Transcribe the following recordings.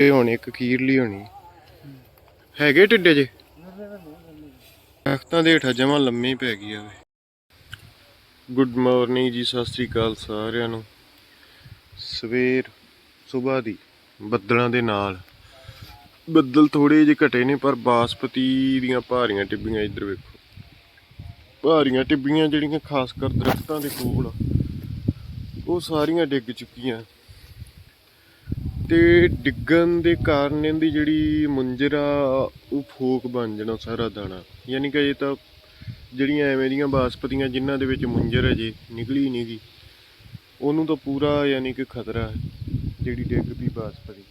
ਇਹ ਹੁਣ, ਇੱਕ ਖੀਰਲੀ ਹੋਣੀ। ਹੈਗੇ ਟਿੱਡੇ ਜੇ? ਦਰਖਤਾਂ ਦੇ ਹੇਠਾਂ ਜਮਾਂ ਲੰਮੀ ਪੈ ਗਈ ਆ ਗੁੱਡ ਮਾਰਨਿੰਗ ਜੀ, ਸਤਿ ਸ੍ਰੀ ਅਕਾਲ ਸਾਰਿਆਂ ਨੂੰ। ਸਵੇਰ ਸਵੇਰ ਦੀ, ਬੱਦਲਾਂ ਦੇ ਨਾਲ। ਬੱਦਲ ਥੋੜੇ ਜਿਹੇ ਘਟੇ ਨੇ, ਪਰ ਬਾਸਪਤੀ ਦੀਆਂ ਭਾਰੀਆਂ ਟਿੱਬੀਆਂ ਇੱਧਰ ਵੇਖੋ। ਭਾਰੀਆਂ ਟਿੱਬੀਆਂ ਜਿਹੜੀਆਂ, ਖਾਸ ਕਰ ਦਰਖਤਾਂ ਦੇ ਕੋਲ ਉਹ ਸਾਰੀਆਂ ਡਿੱਗ ਚੁੱਕੀਆਂ। ਤੇ ਡਿੱਗਣ ਦੇ ਕਾਰਨ ਇਹਦੀ ਜਿਹੜੀ ਮੁੰਜਰ ਆ, ਉਹ ਫੋਕ ਬਣ ਜਾਣਾ ਸਾਰਾ ਦਾਣਾ। ਯਾਨੀ ਕਿ ਇਹ ਤਾਂ ਜਿਹੜੀਆਂ ਐਵੇਂ ਦੀਆਂ ਬਾਸਪਤੀਆਂ ਜਿਨ੍ਹਾਂ ਦੇ ਵਿੱਚ ਮੁੰਜਰ ਅਜੇ ਨਿਕਲੀ ਨਹੀਂ ਗੀ। ਉਹਨੂੰ ਤਾਂ ਪੂਰਾ ਯਾਨੀ ਕਿ ਖਤਰਾ ਹੈ, ਜਿਹੜੀ ਡਿੱਗ ਪਈ ਬਾਸਪਤੀ।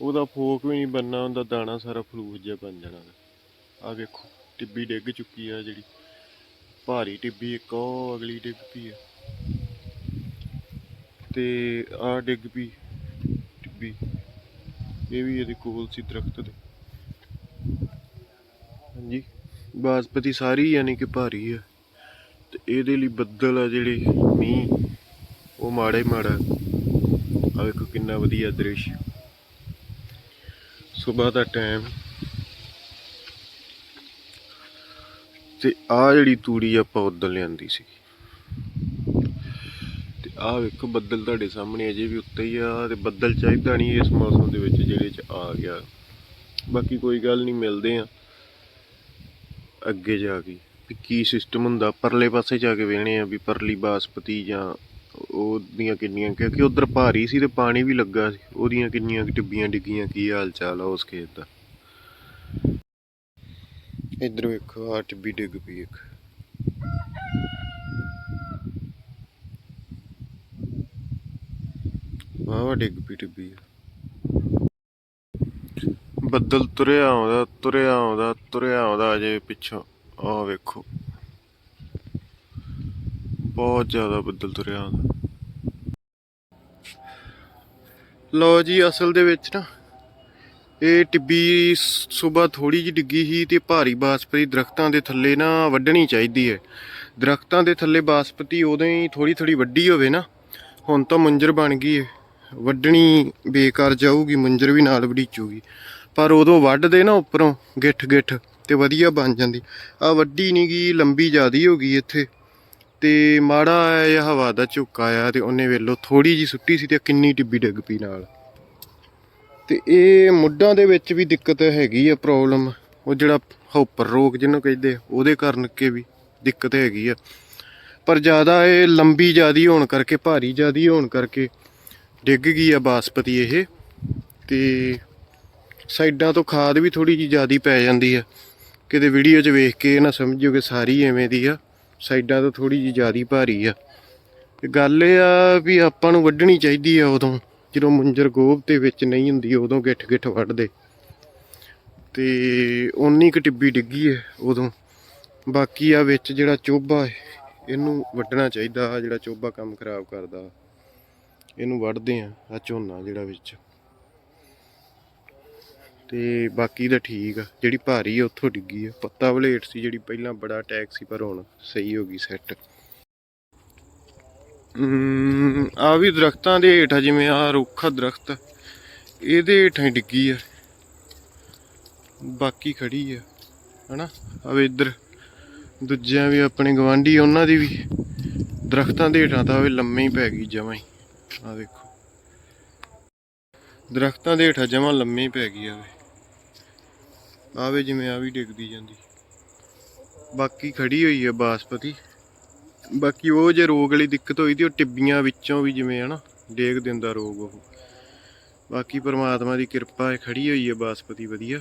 ਉਹਦਾ ਫੋਕ ਵੀ ਨਹੀਂ ਬੰਨਾ ਉਹਦਾ ਦਾਣਾ ਸਾਰਾ ਫਲੂਸ ਜਿਹਾ ਬਣ ਜਾਣਾ। ਆ ਵੇਖੋ, ਟਿੱਬੀ ਡਿੱਗ ਚੁੱਕੀ ਆ ਜਿਹੜੀ। ਭਾਰੀ ਟਿੱਬੀ, ਇੱਕ ਉਹ ਅਗਲੀ ਡਿੱਗ ਪਈ ਆ। ਤੇ ਆ ਡਿੱਗ ਪਈ। ਟਿੱਬੀ ਇਹ ਵੀ ਇਹਦੇ ਕੋਲ ਸੀ ਦਰਖਤ ਦੇ। ਹਾਂਜੀ। ਬਾਸਪਤੀ ਸਾਰੀ ਯਾਨੀ ਕਿ ਭਾਰੀ ਆ। ਤੇ ਇਹਦੇ ਲਈ ਬੱਦਲ ਆ ਜਿਹੜੇ ਮੀਂਹ, ਉਹ ਮਾੜਾ ਮਾੜਾ। ਆ ਵੇਖੋ ਕਿੰਨਾ ਵਧੀਆ ਦ੍ਰਿਸ਼। ਸਵੇਰ ਦਾ ਟਾਈਮ ਤੇ ਆ ਜਿਹੜੀ ਤੂੜੀ ਆਪਾਂ ਉਦੋਂ ਲਿਆਂਦੀ ਸੀ। ਆਹ ਵੇਖੋ ਬੱਦਲ ਤੁਹਾਡੇ ਸਾਹਮਣੇ ਅਜੇ ਵੀ ਉੱਤੇ ਹੀ ਆ ਤੇ ਬੱਦਲ ਚਾਹੀਦਾ ਨਹੀਂ ਇਸ ਮੌਸਮ ਦੇ ਵਿੱਚ ਜਿਹੜੇ ਚ ਆ ਗਿਆ। ਬਾਕੀ ਕੋਈ ਗੱਲ ਨਹੀਂ, ਮਿਲਦੇ ਆ। ਅੱਗੇ ਜਾ ਕੇ। ਵੀ ਕੀ ਸਿਸਟਮ ਹੁੰਦਾ? ਪਰਲੇ ਪਾਸੇ ਜਾ ਕੇ ਵੇਖਣੇ ਆ ਵੀ ਪਰਲੀ ਬਾਸਪਤੀ ਜਾਂ ਉਹਦੀਆਂ ਕਿੰਨੀਆਂ, ਕਿਉਂਕਿ ਉਧਰ ਭਾਰੀ ਸੀ ਤੇ ਪਾਣੀ ਵੀ ਲੱਗਾ ਸੀ। ਉਹਦੀਆਂ ਕਿੰਨੀਆਂ ਟਿੱਬੀਆਂ ਡਿੱਗੀਆਂ, ਕੀ ਹਾਲ ਚਾਲ ਆ ਉਸ ਖੇਤ ਦਾ? ਇੱਧਰ ਵੇਖੋ ਆ ਟਿੱਬੀ ਡਿੱਗ ਪਈ ਇੱਕ। ਵਾਹ ਡਿੱਗ ਪੀ ਟਿੱਬੀ ਬੱਦਲ ਤੁਰਿਆ ਆਉਂਦਾ ਤੁਰਿਆ ਆਉਂਦਾ ਤੁਰਿਆ ਆਉਂਦਾ ਅਜੇ ਪਿੱਛੋਂ। ਆ ਵੇਖੋ। ਬਹੁਤ ਜ਼ਿਆਦਾ ਬੱਦਲ ਤੁਰਿਆ ਆਉਂਦਾ। ਲੋ ਜੀ, ਅਸਲ ਦੇ ਵਿੱਚ ਨਾ ਇਹ ਟਿੱਬੀ ਸਵੇਰ ਥੋੜੀ ਜਿਹੀ ਡਿੱਗੀ ਸੀ ਤੇ ਭਾਰੀ ਬਾਸਪਤੀ ਦਰਖਤਾਂ ਦੇ ਥੱਲੇ ਨਾ ਵੱਢਣੀ ਚਾਹੀਦੀ ਹੈ। ਦਰਖਤਾਂ ਦੇ ਥੱਲੇ ਬਾਸਪਤੀ ਉਦੋਂ ਹੀ ਥੋੜੀ ਥੋੜੀ ਵੱਡੀ ਹੋਵੇ ਨਾ, ਹੁਣ ਤਾਂ ਮੁੰਜਰ ਬਣ ਗਈ ਹੈ। ਵੱਢਣੀ ਬੇਕਾਰ ਜਾਊਗੀ, ਮੁੰਜਰ ਵੀ ਨਾਲ ਵੜੀਚੂਗੀ। ਪਰ ਉਦੋਂ ਵੱਢਦੇ ਨਾ ਉੱਪਰੋਂ, ਗਿੱਠ ਗਿੱਠ ਤੇ ਵਧੀਆ ਬਣ ਜਾਂਦੀ। ਆ ਵੱਡੀ ਨਹੀਂ ਗਈ ਲੰਬੀ ਜ਼ਿਆਦੀ ਹੋ ਗਈ ਇੱਥੇ। ਤੇ ਮਾੜਾ ਜਿਹਾ ਹਵਾ ਦਾ ਝੁੱਕਾ ਆ ਤੇ ਉਹਨੇ ਵੇਲੋ ਥੋੜੀ ਜੀ ਸੁੱਟੀ ਸੀ ਤੇ ਕਿੰਨੀ ਟਿੱਬੀ ਡਿੱਗ ਪਈ ਨਾਲ। ਤੇ ਇਹ ਮੁੱਢਾਂ ਦੇ ਵਿੱਚ ਵੀ ਦਿੱਕਤ ਹੈਗੀ ਆ ਪ੍ਰੋਬਲਮ ਉਹ ਜਿਹੜਾ ਹੌਪਰ ਰੋਗ ਜਿਹਨੂੰ ਕਹਿੰਦੇ ਉਹਦੇ ਕਾਰਨ ਕੇ ਵੀ ਦਿੱਕਤ ਹੈਗੀ ਆ। ਪਰ ਜ਼ਿਆਦਾ ਇਹ ਲੰਬੀ ਜ਼ਿਆਦੀ ਹੋਣ ਕਰਕੇ, ਭਾਰੀ ਜ਼ਿਆਦੀ ਹੋਣ ਕਰਕੇ ਡਿੱਗ ਗਈ ਆ ਬਾਸਪਤੀ ਇਹ ਤੇ ਸਾਈਡਾਂ ਤੋਂ ਖਾਦ ਵੀ ਥੋੜੀ ਜੀ ਜ਼ਿਆਦੀ ਪੈ ਜਾਂਦੀ ਆ। ਕਿਤੇ ਵੀਡੀਓ 'ਚ ਵੇਖ ਕੇ ਇਹ ਨਾ ਸਮਝਿਓ ਕਿ ਸਾਰੀ ਐਵੇਂ ਦੀ ਆ, ਸਾਈਡਾਂ ਤੋਂ ਥੋੜੀ ਜੀ ਜ਼ਿਆਦੀ ਭਾਰੀ ਆ। ਤੇ ਗੱਲ ਇਹ ਆ ਵੀ ਆਪਾਂ ਨੂੰ ਵੱਢਣੀ ਚਾਹੀਦੀ ਆ ਉਦੋਂ, ਜਦੋਂ ਮੁੰਜਰ ਗੋਭ ਦੇ ਵਿੱਚ ਨਹੀਂ ਹੁੰਦੀ, ਉਦੋਂ ਗਿੱਠ ਗਿੱਠ ਵੱਢਦੇ। ਤੇ ਓਨੀ ਕੁ ਟਿੱਬੀ ਡਿੱਗੀ ਹੈ ਉਦੋਂ। ਬਾਕੀ ਆ ਵਿੱਚ ਜਿਹੜਾ ਚੋਬਾ ਹੈ ਇਹਨੂੰ ਵੱਢਣਾ ਚਾਹੀਦਾ ਜਿਹੜਾ ਚੋਬਾ ਕੰਮ ਖਰਾਬ ਕਰਦਾ। ਇਹਨੂੰ ਵੱਢਦੇ ਆ ਆ ਝੋਨਾ ਜਿਹੜਾ ਵਿੱਚ। ਤੇ ਬਾਕੀ ਤਾਂ ਠੀਕ ਆ, ਜਿਹੜੀ ਭਾਰੀ ਆ ਉੱਥੋਂ ਡਿੱਗੀ ਆ। ਪੱਤਾ ਵਲੇਟ ਸੀ ਜਿਹੜੀ ਪਹਿਲਾਂ ਬੜਾ ਅਟੈਕ ਸੀ, ਪਰ ਹੁਣ ਸਹੀ ਹੋ ਗਈ ਸੈੱਟ ਆ ਵੀ ਦਰਖਤਾਂ ਦੇ ਹੇਠ ਆ ਜਿਵੇਂ ਆ ਰੁੱਖਾ ਦਰਖਤ, ਇਹਦੇ ਹੇਠਾਂ ਹੀ ਡਿੱਗੀ ਆ। ਬਾਕੀ ਖੜੀ ਆ, ਹਨਾ? ਆਵੇ ਇੱਧਰ, ਦੂਜਿਆਂ ਵੀ ਆਪਣੇ ਗਵਾਂਢੀ ਉਹਨਾਂ ਦੀ ਵੀ। ਦਰਖਤਾਂ ਦੇ ਹੇਠਾਂ ਤਾਂ ਆਵੇ ਲੰਮੇ ਹੀ ਪੈ ਗਈ ਜਮਾਂ ਹੀ। ਆ ਦੇਖੋ। ਦਰਖਤਾਂ ਦੇ ਹੇਠਾਂ ਜਮਾਂ ਲੰਮੀ ਪੈ ਗਈ ਆਵੇ ਆਵੇ ਜਿਵੇਂ ਆ ਵੀ ਡਿੱਗਦੀ ਜਾਂਦੀ। ਬਾਕੀ ਖੜੀ ਹੋਈ ਹੈ ਬਾਸਪਤੀ। ਬਾਕੀ ਉਹ ਜੇ ਰੋਗ ਵਾਲੀ ਦਿੱਕਤ ਹੋਈ ਤੇ ਉਹ ਟਿੱਬੀਆਂ ਵਿੱਚੋਂ ਵੀ ਜਿਵੇਂ ਹਨਾ ਡੇਗ ਦਿੰਦਾ ਰੋਗ ਉਹ। ਬਾਕੀ ਪਰਮਾਤਮਾ ਦੀ ਕਿਰਪਾ ਹੈ ਖੜੀ ਹੋਈ ਹੈ ਬਾਸਪਤੀ ਵਧੀਆ।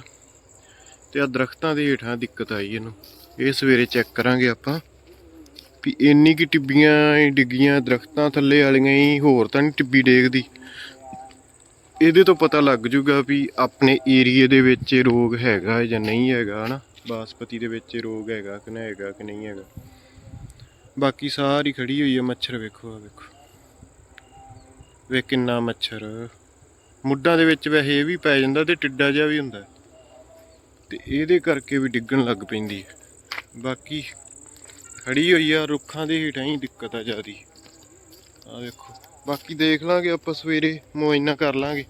ਤੇ ਆ ਦਰਖਤਾਂ ਦੇ ਹੇਠਾਂ ਦਿੱਕਤ ਆਈ ਇਹਨੂੰ। ਇਹ ਸਵੇਰੇ ਚੈੱਕ ਕਰਾਂਗੇ ਆਪਾਂ। ਵੀ ਇੰਨੀ ਕਿ ਟਿੱਬੀਆਂ ਹੀ ਡਿੱਗੀਆਂ, ਦਰਖਤਾਂ ਥੱਲੇ ਵਾਲੀਆਂ ਹੀ, ਹੋਰ ਤਾਂ ਨਹੀਂ ਟਿੱਬੀ ਡੇਗਦੀ। ਇਹਦੇ ਤੋਂ ਪਤਾ ਲੱਗ ਜੂਗਾ ਵੀ ਆਪਣੇ ਏਰੀਏ ਦੇ ਵਿੱਚ ਇਹ ਰੋਗ ਹੈਗਾ ਜਾਂ ਨਹੀਂ ਹੈਗਾ, ਹਨਾ? ਬਾਸਪਤੀ ਦੇ ਵਿੱਚ ਇਹ ਰੋਗ ਹੈਗਾ ਕਿ ਨਹੀਂ ਹੈਗਾ ਕਿ ਨਹੀਂ ਹੈਗਾ। ਬਾਕੀ ਸਾਰੀ ਖੜੀ ਹੋਈ ਹੈ ਮੱਛਰ ਵੇਖੋ ਆ ਵੇਖੋ। ਵੇ ਕਿੰਨਾ ਮੱਛਰ। ਮੁੱਢਾਂ ਦੇ ਵਿੱਚ ਵੈਸੇ ਇਹ ਵੀ ਪੈ ਜਾਂਦਾ ਤੇ ਟਿੱਡਾ ਜਿਹਾ ਵੀ ਹੁੰਦਾ। ਤੇ ਇਹਦੇ ਕਰਕੇ ਵੀ ਡਿੱਗਣ ਲੱਗ ਪੈਂਦੀ ਹੈ। ਬਾਕੀ ਖੜੀ ਹੋਈ ਆ, ਰੁੱਖਾਂ ਦੇ ਹੇਠਾਂ ਹੀ ਦਿੱਕਤ ਆ ਜਿਆਦੀ। ਆ ਵੇਖੋ, ਬਾਕੀ ਦੇਖ ਲਾਂਗੇ ਆਪਾਂ ਸਵੇਰੇ ਮੁਆਇਨਾ ਕਰ ਲਾਂਗੇ।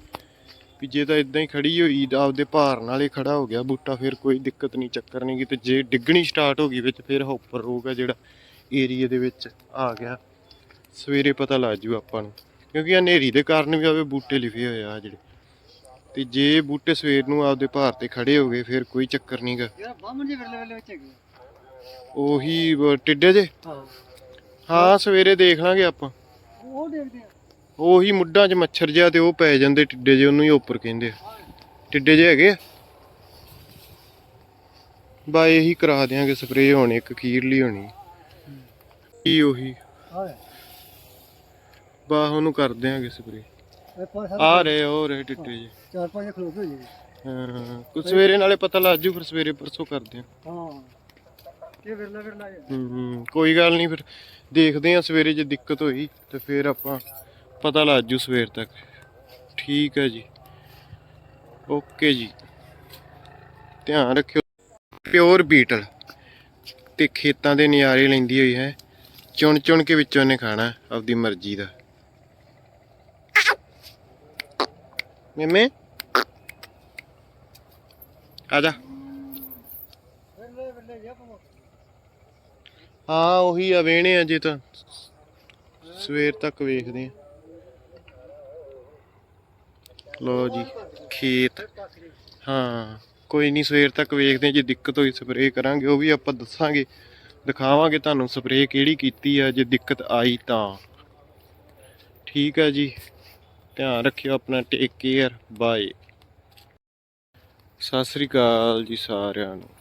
ਵੀ ਜੇ ਤਾਂ ਇਦਾਂ ਹੀ ਖੜੀ ਹੋਈ, ਆਪਦੇ ਭਾਰ ਨਾਲ ਹੀ ਖੜਾ ਹੋ ਗਿਆ ਬੂਟਾ, ਫਿਰ ਕੋਈ ਦਿੱਕਤ ਨਹੀਂ, ਚੱਕਰ ਨਹੀਂ ਗੀ। ਤੇ ਜੇ ਡਿੱਗਣੀ ਸਟਾਰਟ ਹੋ ਗਈ, ਵਿੱਚ ਫਿਰ ਹੌਪਰ ਰੋਗ ਆ ਜਿਹੜਾ ਏਰੀਆ ਦੇ ਵਿੱਚ ਆ ਗਿਆ। ਸਵੇਰੇ ਪਤਾ ਲੱਗ ਜੂ ਆਪਾਂ ਨੂੰ। ਕਿਉਂਕਿ ਹਨੇਰੀ ਦੇ ਕਾਰਨ ਵੀ ਆਵੇ ਬੂਟੇ ਲਿਖੇ ਹੋਏ ਆ ਜਿਹੜੇ। ਤੇ ਜੇ ਬੂਟੇ ਸਵੇਰ ਨੂੰ ਆਪਦੇ ਭਾਰ ਤੇ ਖੜੇ ਹੋ ਗਏ, ਫਿਰ ਕੋਈ ਚੱਕਰ ਨਹੀਂਗਾ ਯਾਰ, ਬਾਹਮਣ ਜੀ ਵੇਲੇ ਵੇਲੇ ਵਿੱਚ ਹੈਗੇ ਉਹੀ ਬ- ਟਿੱਡੇ ਜੇ? ਆਹੋ ਹਾਂ ਸਵੇਰੇ ਦੇਖ ਲਾਂਗੇ ਆਪਾਂ। ਉਹ ਦੇਖਦੇ ਆ। ਉਹੀ ਮੁੱਢਾਂ 'ਚ ਮੱਛਰ ਜਿਹਾ ਤੇ ਉਹ ਪੈ ਜਾਂਦੇ ਟਿੱਡੇ ਜੇ ਉਹਨੂੰ ਹੀ ਉੱਪਰ ਕਹਿੰਦੇ ਆ। ਟਿੱਡੇ ਜੇ ਹੈਗੇ ਆ? ਬਾ ਇਹੀ ਕਰਾ ਦਿਆਂਗੇ ਸਪਰੇਅ ਹੋਣੀ ਇੱਕ ਖੀਰਲੀ ਹੋਣੀ। ਕੀ ਉਹੀ? ਹਾਂ ਬਾ ਉਹਨੂੰ ਕਰ ਦਿਆਂਗੇ ਸਪਰੇਅ ਇਹ ਪੰਜ ਆ ਰਹੇ ਹੋ ਰਹੇ ਟਿੱਡੇ ਜੇ। ਚਾਰ ਪੰਜ ਖਲੋਕ ਹੋ ਜੀ। ਹਾਂ ਕੁਝ ਸਵੇਰੇ ਨਾਲੇ ਪਤਾ ਲੱਗ ਜੂ ਫਿਰ ਸਵੇਰੇ ਪਰਸੋਂ ਕਰਦੇ ਆ ਹਾਂ। ਇਹ ਹੂੰ ਹੂੰ ਕੋਈ ਗੱਲ ਨਹੀਂ ਫਿਰ ਦੇਖਦੇ ਆ ਸਵੇਰੇ ਜੇ ਦਿੱਕਤ ਹੋਈ ਤੇ ਫਿਰ ਆਪਾਂ ਪਤਾ ਲੱਗ ਜੂ ਸਵੇਰ ਤੱਕ। ਠੀਕ ਹੈ ਜੀ। ਓਕੇ ਜੀ। ਧਿਆਨ ਰੱਖਿਓ। ਪਿਓਰ ਬੀਟਲ ਤੇ ਖੇਤਾਂ ਦੇ ਨਜ਼ਾਰੇ ਲੈਂਦੀ ਹੋਈ ਹੈ। ਚੁਣ ਚੁਣ ਕੇ ਵਿੱਚੋਂ ਨੇ ਖਾਣਾ ਆਪਦੀ ਮਰਜ਼ੀ ਦਾ। ਮੇਮੇ। ਆ ਜਾ। ਹਾਂ ਉਹੀ ਆ ਵੇਣੇ ਆ ਜੇ ਤਾਂ। ਸਵੇਰ ਤੱਕ ਵੇਖਦੇ ਆ। ਲੋ ਜੀ, ਖੇਤ। ਹਾਂ, ਕੋਈ ਨਹੀਂ, ਸਵੇਰ ਤੱਕ ਵੇਖਦੇ ਆ। ਜੇ ਦਿੱਕਤ ਹੋਈ, ਸਪਰੇਅ ਕਰਾਂਗੇ। ਉਹ ਵੀ ਆਪਾਂ ਦੱਸਾਂਗੇ। ਦਿਖਾਵਾਂਗੇ ਤੁਹਾਨੂੰ ਸਪਰੇਅ ਕਿਹੜੀ ਕੀਤੀ ਆ। ਜੇ ਦਿੱਕਤ ਆਈ ਤਾਂ। ਠੀਕ ਆ ਜੀ। ਧਿਆਨ ਰੱਖਿਓ ਆਪਣਾ। Take care bye Sat Sri ਅਕਾਲ ਜੀ ਸਾਰਿਆਂ ਨੂੰ।